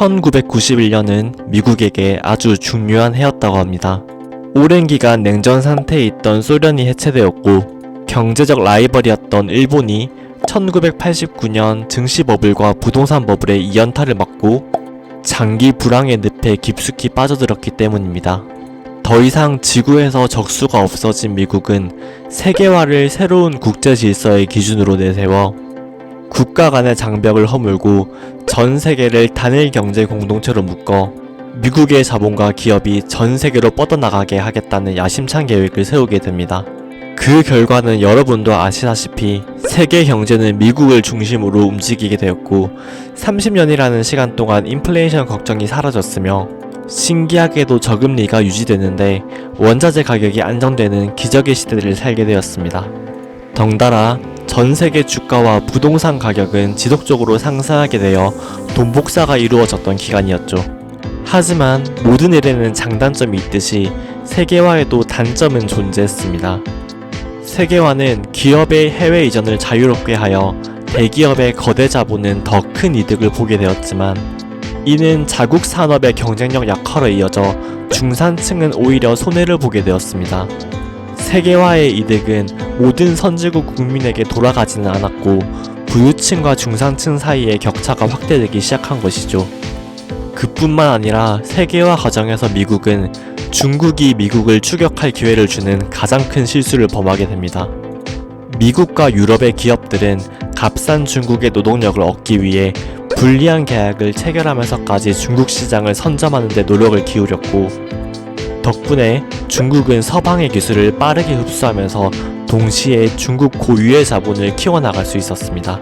1991년은 미국에게 아주 중요한 해였다고 합니다. 오랜 기간 냉전 상태에 있던 소련이 해체되었고 경제적 라이벌이었던 일본이 1989년 증시 버블과 부동산 버블의 2연타를 맞고 장기 불황의 늪에 깊숙이 빠져들었기 때문입니다. 더 이상 지구에서 적수가 없어진 미국은 세계화를 새로운 국제 질서의 기준으로 내세워 국가 간의 장벽을 허물고 전 세계를 단일 경제 공동체로 묶어 미국의 자본과 기업이 전 세계로 뻗어나가게 하겠다는 야심찬 계획을 세우게 됩니다. 그 결과는 여러분도 아시다시피 세계 경제는 미국을 중심으로 움직이게 되었고 30년이라는 시간 동안 인플레이션 걱정이 사라졌으며 신기하게도 저금리가 유지되는데 원자재 가격이 안정되는 기적의 시대를 살게 되었습니다. 덩달아 전 세계 주가와 부동산 가격은 지속적으로 상승하게 되어 돈 복사가 이루어졌던 기간이었죠. 하지만 모든 일에는 장단점이 있듯이 세계화에도 단점은 존재했습니다. 세계화는 기업의 해외 이전을 자유롭게 하여 대기업의 거대 자본은 더 큰 이득을 보게 되었지만 이는 자국 산업의 경쟁력 약화로 이어져 중산층은 오히려 손해를 보게 되었습니다. 세계화의 이득은 모든 선진국 국민에게 돌아가지는 않았고 부유층과 중산층 사이의 격차가 확대되기 시작한 것이죠. 그뿐만 아니라 세계화 과정에서 미국은 중국이 미국을 추격할 기회를 주는 가장 큰 실수를 범하게 됩니다. 미국과 유럽의 기업들은 값싼 중국의 노동력을 얻기 위해 불리한 계약을 체결하면서까지 중국 시장을 선점하는 데 노력을 기울였고 덕분에 중국은 서방의 기술을 빠르게 흡수하면서 동시에 중국 고유의 자본을 키워나갈 수 있었습니다.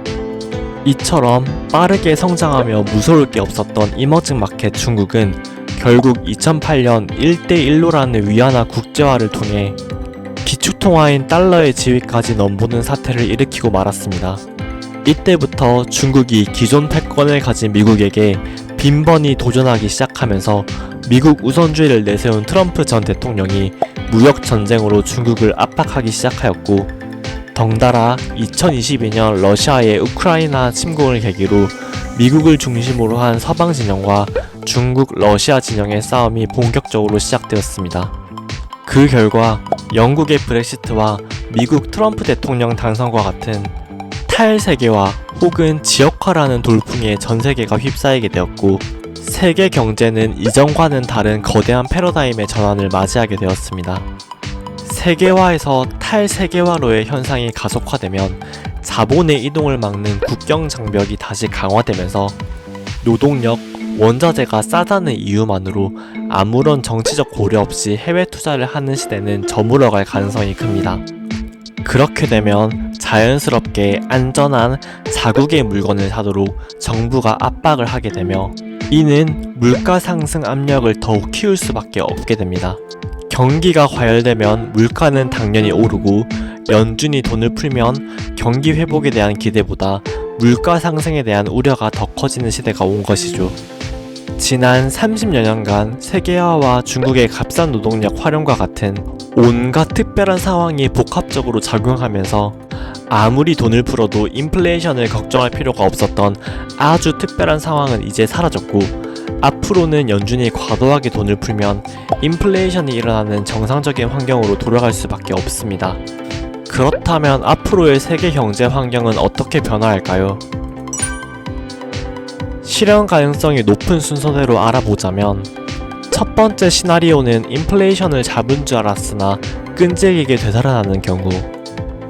이처럼 빠르게 성장하며 무서울 게 없었던 이머징 마켓 중국은 결국 2008년 1대1로라는 위안화 국제화를 통해 기축통화인 달러의 지위까지 넘보는 사태를 일으키고 말았습니다. 이때부터 중국이 기존 패권을 가진 미국에게 빈번히 도전하기 시작하면서 미국 우선주의를 내세운 트럼프 전 대통령이 무역 전쟁으로 중국을 압박하기 시작하였고 덩달아 2022년 러시아의 우크라이나 침공을 계기로 미국을 중심으로 한 서방 진영과 중국 러시아 진영의 싸움이 본격적으로 시작되었습니다. 그 결과 영국의 브렉시트와 미국 트럼프 대통령 당선과 같은 탈세계화 혹은 지역화라는 돌풍에 전 세계가 휩싸이게 되었고 세계 경제는 이전과는 다른 거대한 패러다임의 전환을 맞이하게 되었습니다. 세계화에서 탈세계화로의 현상이 가속화되면 자본의 이동을 막는 국경 장벽이 다시 강화되면서 노동력, 원자재가 싸다는 이유만으로 아무런 정치적 고려 없이 해외 투자를 하는 시대는 저물어갈 가능성이 큽니다. 그렇게 되면 자연스럽게 안전한 자국의 물건을 사도록 정부가 압박을 하게 되며 이는 물가 상승 압력을 더욱 키울 수밖에 없게 됩니다. 경기가 과열되면 물가는 당연히 오르고 연준이 돈을 풀면 경기 회복에 대한 기대보다 물가 상승에 대한 우려가 더 커지는 시대가 온 것이죠. 지난 30여 년간 세계화와 중국의 값싼 노동력 활용과 같은 온갖 특별한 상황이 복합적으로 작용하면서 아무리 돈을 풀어도 인플레이션을 걱정할 필요가 없었던 아주 특별한 상황은 이제 사라졌고 앞으로는 연준이 과도하게 돈을 풀면 인플레이션이 일어나는 정상적인 환경으로 돌아갈 수밖에 없습니다. 그렇다면 앞으로의 세계 경제 환경은 어떻게 변화할까요? 실현 가능성이 높은 순서대로 알아보자면 첫 번째 시나리오는 인플레이션을 잡은 줄 알았으나 끈질기게 되살아나는 경우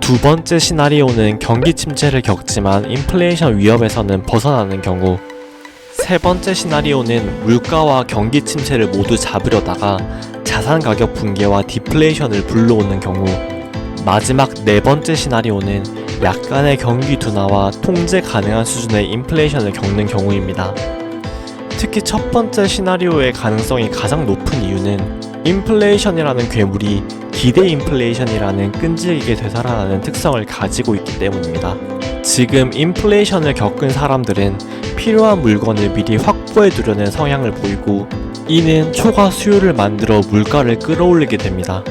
두 번째 시나리오는 경기 침체를 겪지만 인플레이션 위협에서는 벗어나는 경우 세 번째 시나리오는 물가와 경기 침체를 모두 잡으려다가 자산 가격 붕괴와 디플레이션을 불러오는 경우 마지막 네 번째 시나리오는 약간의 경기 둔화와 통제 가능한 수준의 인플레이션을 겪는 경우입니다. 특히 첫 번째 시나리오의 가능성이 가장 높은 이유는 인플레이션이라는 괴물이 기대 인플레이션이라는 끈질기게 되살아나는 특성을 가지고 있기 때문입니다. 지금 인플레이션을 겪은 사람들은 필요한 물건을 미리 확보해 두려는 성향을 보이고 이는 초과 수요를 만들어 물가를 끌어올리게 됩니다.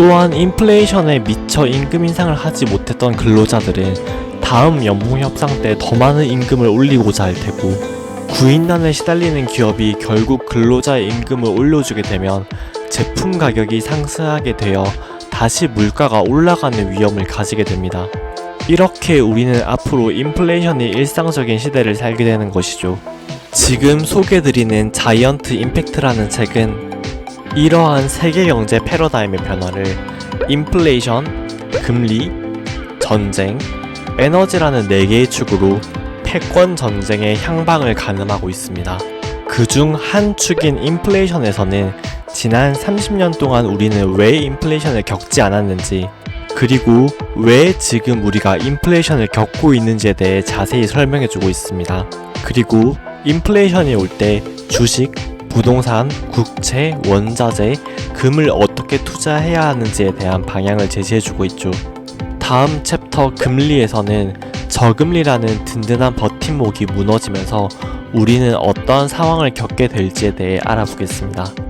또한 인플레이션에 미처 임금 인상을 하지 못했던 근로자들은 다음 연봉 협상 때 더 많은 임금을 올리고자 할 테고 구인난에 시달리는 기업이 결국 근로자의 임금을 올려주게 되면 제품 가격이 상승하게 되어 다시 물가가 올라가는 위험을 가지게 됩니다. 이렇게 우리는 앞으로 인플레이션이 일상적인 시대를 살게 되는 것이죠. 지금 소개드리는 자이언트 임팩트라는 책은 이러한 세계 경제 패러다임의 변화를 인플레이션, 금리, 전쟁, 에너지라는 네 개의 축으로 패권 전쟁의 향방을 가늠하고 있습니다. 그 중 한 축인 인플레이션에서는 지난 30년 동안 우리는 왜 인플레이션을 겪지 않았는지 그리고 왜 지금 우리가 인플레이션을 겪고 있는지에 대해 자세히 설명해주고 있습니다. 그리고 인플레이션이 올 때 주식, 부동산, 국채, 원자재, 금을 어떻게 투자해야 하는지에 대한 방향을 제시해주고 있죠. 다음 챕터 금리에서는 저금리라는 든든한 버팀목이 무너지면서 우리는 어떠한 상황을 겪게 될지에 대해 알아보겠습니다.